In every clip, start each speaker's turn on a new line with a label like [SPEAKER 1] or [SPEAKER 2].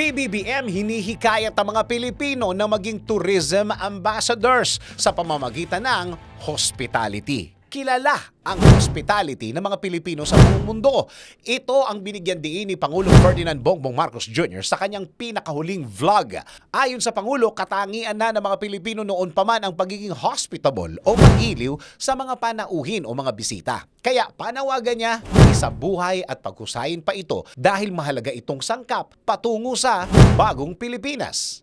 [SPEAKER 1] PBBM hinihikayat ang mga Pilipino na maging tourism ambassadors sa pamamagitan ng hospitality. Kilala ang hospitality ng mga Pilipino sa buong mundo. Ito ang binigyan diin ni Pangulong Ferdinand Bongbong Marcos Jr. sa kanyang pinakahuling vlog. Ayon sa Pangulo, katangian na ng mga Pilipino noon pa man ang pagiging hospitable o mag-iliw sa mga panauhin o mga bisita. Kaya panawagan niya, isa buhay at paghusayin pa ito dahil mahalaga itong sangkap patungo sa bagong Pilipinas.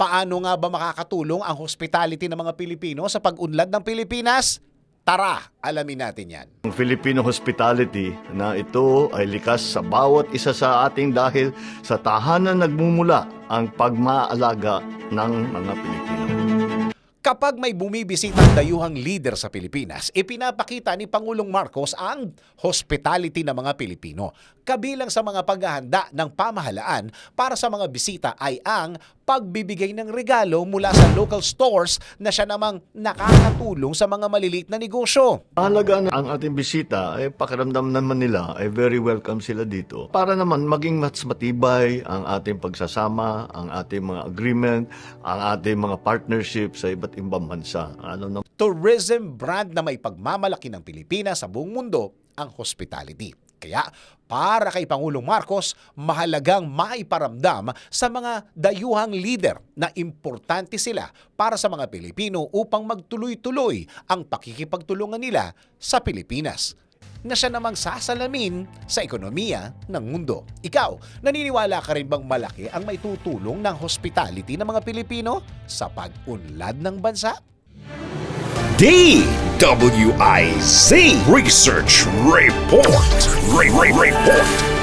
[SPEAKER 1] Paano nga ba makakatulong ang hospitality ng mga Pilipino sa pag-unlad ng Pilipinas? Tara, alamin natin yan.
[SPEAKER 2] Ang Filipino hospitality na ito ay likas sa bawat isa sa ating dahil sa tahanan nagmumula ang pagmaalaga ng mga Pilipino.
[SPEAKER 1] Kapag may bumibisitang dayuhang leader sa Pilipinas, ipinapakita ni Pangulong Marcos ang hospitality ng mga Pilipino. Kabilang sa mga paghahanda ng pamahalaan para sa mga bisita ay ang pagbibigay ng regalo mula sa local stores na siya namang nakakatulong sa mga maliliit na negosyo.
[SPEAKER 2] Mahalaga na ang ating bisita ay pakiramdam naman nila ay very welcome sila dito. Para naman maging mas matibay ang ating pagsasama, ang ating mga agreement, ang ating mga partnership sa iba't ibang bansa. Ano na
[SPEAKER 1] tourism brand na may pagmamalaki ng Pilipinas sa buong mundo ang hospitality. Kaya para kay Pangulong Marcos, mahalagang maiparamdam sa mga dayuhang leader na importante sila para sa mga Pilipino upang magtuloy-tuloy ang pakikipagtulungan nila sa Pilipinas na siya namang sasalamin sa ekonomiya ng mundo. Ikaw, naniniwala ka rin bang malaki ang may tutulong ng hospitality ng mga Pilipino sa pag-unlad ng bansa?
[SPEAKER 3] DWIZ Research Report. Re- Re- Report.